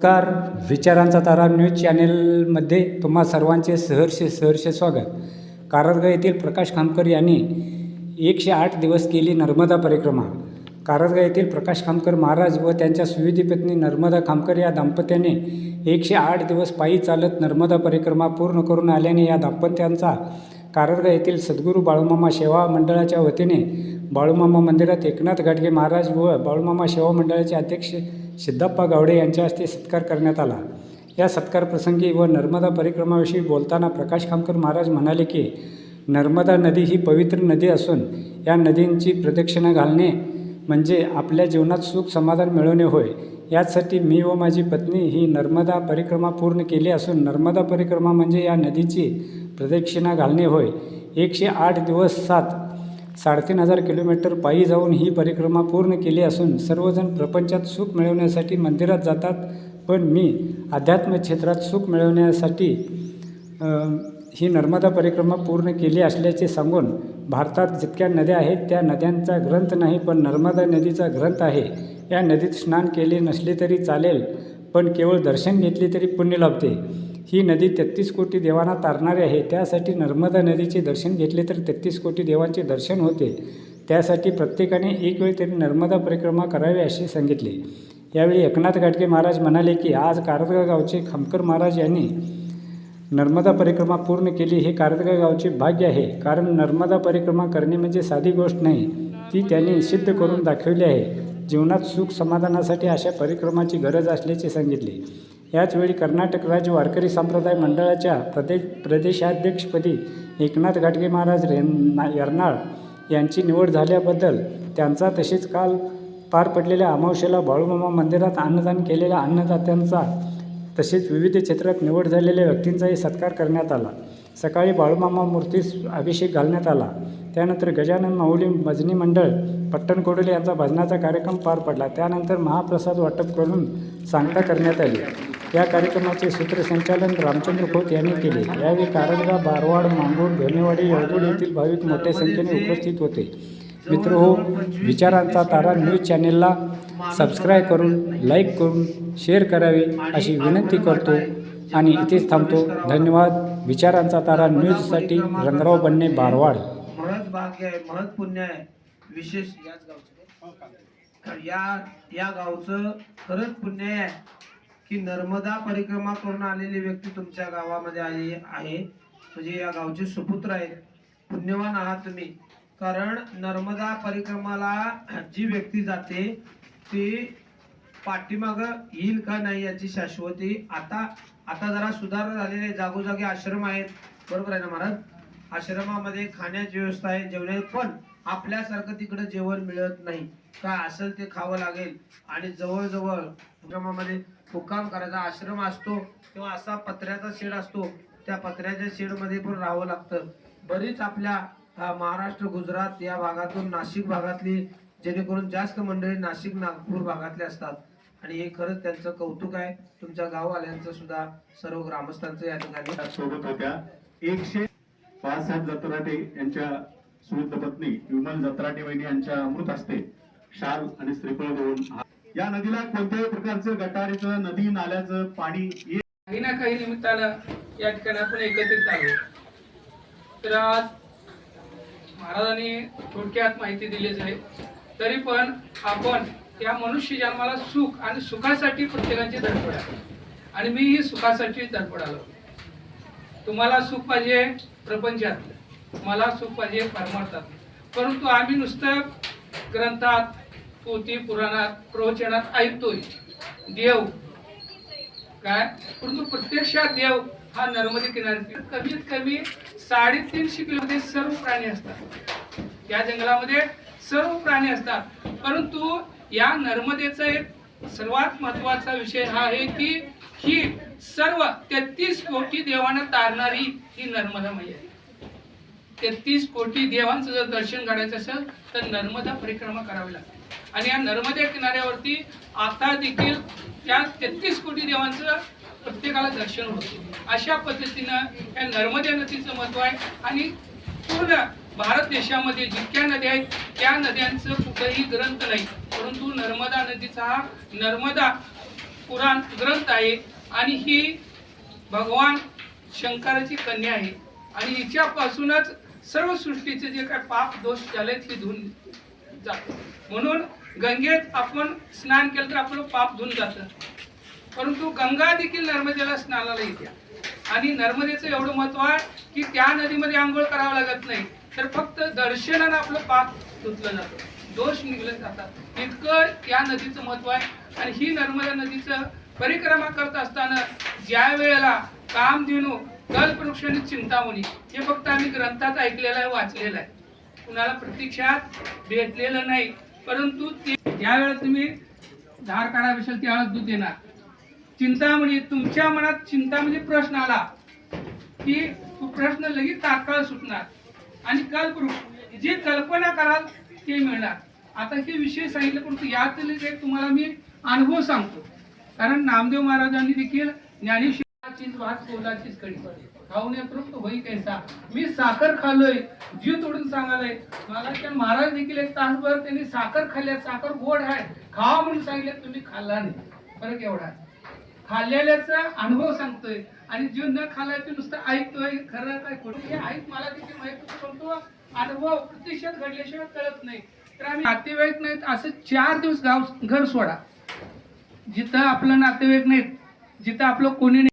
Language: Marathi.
नमस्कार. विचारांचा तारा न्यूज चॅनेलमध्ये तुम्हा सर्वांचे सहर्ष सहर्ष स्वागत. कारदगा येथील प्रकाश खामकर यांनी एकशे आठ दिवस केली नर्मदा परिक्रमा. कारदगा येथील प्रकाश खामकर महाराज व त्यांच्या सुविधी पत्नी नर्मदा खामकर या दाम्पत्याने एकशे आठ दिवस पायी चालत नर्मदा परिक्रमा पूर्ण करून आल्याने या दाम्पत्यांचा कारदगा येथील सद्गुरू बाळूमामा सेवा मंडळाच्या वतीने बाळूमामा मंदिरात एकनाथ गाडगे महाराज व बाळूमामा सेवा मंडळाचे अध्यक्ष सिद्धप्पा गावडे यांच्या हस्ते सत्कार करण्यात आला. या सत्कार प्रसंगी व नर्मदा परिक्रमाविषयी बोलताना प्रकाश खामकर महाराज म्हणाले की नर्मदा नदी ही पवित्र नदी असून या नदींची प्रदक्षिणा घालणे म्हणजे आपल्या जीवनात सुख समाधान मिळवणे होय. याचसाठी मी व माझी पत्नी ही नर्मदा परिक्रमा पूर्ण केली असून नर्मदा परिक्रमा म्हणजे या नदीची प्रदक्षिणा घालणे होय. एकशे आठ दिवस सात साडेतीन हजार किलोमीटर पायी जाऊन ही परिक्रमा पूर्ण केली असून सर्वजण प्रपंचात सुख मिळवण्यासाठी मंदिरात जातात. पण मी अध्यात्म क्षेत्रात सुख मिळवण्यासाठी ही नर्मदा परिक्रमा पूर्ण केली असल्याचे सांगून भारतात जितक्या नद्या आहेत त्या नद्यांचा ग्रंथ नाही पण नर्मदा नदीचा ग्रंथ आहे. या नदीत स्नान केले नसले तरी चालेल पण केवळ दर्शन घेतले तरी पुण्य लाभते. ही नदी तेहतीस कोटी देवांना तारणारी आहे. त्यासाठी नर्मदा नदीचे दर्शन घेतले तर तेहतीस कोटी देवांचे दर्शन होते. त्यासाठी प्रत्येकाने एक वेळ तरी नर्मदा परिक्रमा करावी असे सांगितले. यावेळी एकनाथ गाडगे महाराज म्हणाले की आज कारदगा गावचे खामकर महाराज यांनी नर्मदा परिक्रमा पूर्ण केली. हे कारदगा गावचे भाग्य आहे. कारण नर्मदा परिक्रमा करणे म्हणजे साधी गोष्ट नाही. ती त्यांनी सिद्ध करून दाखवली आहे. जीवनात सुख समाधानासाठी अशा परिक्रमाची गरज असल्याचे सांगितले. याचवेळी कर्नाटक राज्य वारकरी संप्रदाय मंडळाच्या प्रदेश प्रदेशाध्यक्षपदी एकनाथ गाडगे महाराज रेना यरनाळ यांची निवड झाल्याबद्दल त्यांचा तसेच काल पार पडलेल्या अमावशेला बाळूमामा मंदिरात अन्नदान केलेल्या अन्नदात्यांचा तसेच विविध क्षेत्रात निवड झालेल्या व्यक्तींचाही सत्कार करण्यात आला. सकाळी बाळूमामा मूर्तीस अभिषेक घालण्यात आला. त्यानंतर गजानन माऊली भजनी मंडळ पट्टणकोडोली यांचा भजनाचा कार्यक्रम पार पडला. त्यानंतर महाप्रसाद वाटप करून सांगता करण्यात आली. या कार्यक्रमाचे सूत्रसंचालन रामचंद्र खोत यांनी केले. यावेळी कारंजा बारवाड मांगूर धनेवाडी येळगुड येथील भाविक मोठ्या संख्येने उपस्थित होते. मित्र हो विचारांचा तारा न्यूज चॅनेलला सबस्क्राईब करून लाईक करून शेअर करावे अशी विनंती करतो आणि इथेच थांबतो. धन्यवाद. विचारांचा तारा न्यूजसाठी रंगराव बन्ने बारवाड. महत् भाग्य आहे महत् पुण्य आहे. विशेष याच गावचं. या या गावचं खरंच पुण्य आहे. की नर्मदा परिक्रमा करून आलेली व्यक्ती तुमच्या गावामध्ये आली आहे. म्हणजे या गावचे सुपुत्र आहेत. पुण्यवान आहात तुम्ही. कारण नर्मदा परिक्रमाला जी व्यक्ती जाते ती पाठीमाग येईल का नाही याची शाश्वती आता आता जरा सुधारणा झालेले जागोजागी आश्रम आहेत. बरोबर आहे ना महाराज? आश्रमामध्ये खाण्याची व्यवस्था आहे जेवणे पण आपल्यासारखं तिकडे जेवण मिळत नाही. काय असेल ते खावं लागेल. आणि जवळजवळ आश्रमामध्ये मुक्काम करायचा आश्रम असतो किंवा असा पत्र्याचा शेड असतो त्या पत्र्याच्या शेडमध्ये पण राहावं लागतं. बरीच आपल्या महाराष्ट्र गुजरात या भागातून नाशिक भागातली जेणेकरून जास्त मंडळी नाशिक नागपूर भागातले असतात. आणि हे खरंच त्यांचं कौतुक आहे. तुमच्या गाववाल्यांचं सुद्धा सर्व ग्रामस्थांचं या ठिकाणी सोबत होत्या. एकशे बाळासाहेब जत्राटे यांच्या सुवृद्ध पत्नी विमल जत्राटे वहिनी यांच्या अमृत असते शाल आणि श्रीफळ देऊन या नदीला कोणत्याही प्रकारचं गटारीचं नदी नाल्याचं पाणी काही ना काही निमित्तानं या ठिकाणी आपण एकत्रित आलो. तर आज महाराजांनी थोडक्यात माहिती दिलीच आहे. तरी पण आपण या मनुष्य जन्माला सुख आणि सुखासाठी प्रत्येकाची धडपड आहे. आणि मी ही सुखासाठी धडपड आलो. तुम्हाला सुख पाहिजे प्रपंचात मला सुख पाहिजे परमार्थात परंतु आम्ही नुसतं ग्रंथात स्तुती पुराणात प्रवचनात ऐकतोय. देव. काय? परंतु प्रत्यक्षात देव हा नर्मदे किनारी कमीत कमी साडेतीनशे किलोमध्ये सर्व प्राणी असतात. या जंगलामध्ये सर्व प्राणी असतात. परंतु या नर्मदेचा एक सर्वात महत्त्वाचा विषय हा आहे की ही सर्व तेहतीस कोटी देवांना तारणारी ही नर्मदा मैया आहे तेहतीस कोटी देवांचं जर दर्शन घडायचं असेल तर नर्मदा परिक्रमा करावी लागते. आणि या नर्मदा किनाऱ्यावरती आता देखील त्या तेहतीस कोटी देवांचं प्रत्येकाला दर्शन होते. अशा पद्धतीनं या नर्मदा नदीचं महत्त्व आहे आणि पूर्ण भारत देशामध्ये जितक्या नद्या आहेत त्या नद्यांचं कुठंही ग्रंथ नाही. परंतु नर्मदा नदीचा हा नर्मदा पुराण ग्रंथ आहे आणि ही भगवान शंकराची कन्या आहे. आणि हिच्यापासूनच सर्व सृष्टीचे जे काय पाप दोष झाले हे धुवून जातो. म्हणून गंगेत आपण स्नान केलं तर आपलं पाप धुवून जातं. परंतु गंगा देखील नर्मदेला स्नानाला येते. आणि नर्मदेचं एवढं महत्त्व आहे की त्या नदीमध्ये आंघोळ करावं लागत नाही. तर फक्त दर्शनानं आपलं पाप धुतलं जातं. दोष निघले जातात. इतकं या नदीचं महत्त्व आहे. आणि ही नर्मदा नदीचं परिक्रमा करत असताना ज्या वेळेला कामधेनू कल्पवृक्ष आणि चिंतामणी हे फक्त आम्ही ग्रंथात ऐकलेलं आहे वाचलेलं आहे. कुणाला प्रत्यक्षात भेटलेलं नाही. परंतु ते ज्या वेळेला तुम्ही धार काढाविषयी त्यावेळेस दूध देणार चिंतामणी तुमच्या मनात चिंता म्हणजे प्रश्न आला की तो प्रश्न लगेच तात्काळ सुटणार. आणि कल्पवृक्ष जे कल्पना कराल ते मिळणार. आता हे विषय सांगितले परंतु यातले तुम्हाला मी अनुभव सांगतो. कारण नामदेव महाराजांनी देखील ज्ञानेश्वर ज्ञानेश्वराचीच वाट कोलाचीच कडी खाऊन तृप्त होई कैसा? मी साखर खालोय जीव तोडून सांगालय. मला त्या महाराज देखील एक तासभर त्यांनी साखर खाल्ल्या. साखर गोड आहे खावा म्हणून सांगितलं तुम्ही खाल्ला नाही. फरक एवढा. खाल्लेल्याचा अनुभव सांगतोय. आणि जीव न खालाय ते नुसतं ऐकतोय. खरं काय खोटं? हे ऐक मला देखील माहिती सांगतो अनुभव प्रतिशत घडल्याशिवाय कळत नाही. तर आम्ही नातेवाईक नाहीत. असे चार दिवस गाव घर सोडा. जिथं आपलं नातेवाईक नाहीत जिथं आपलं कोणी नाही.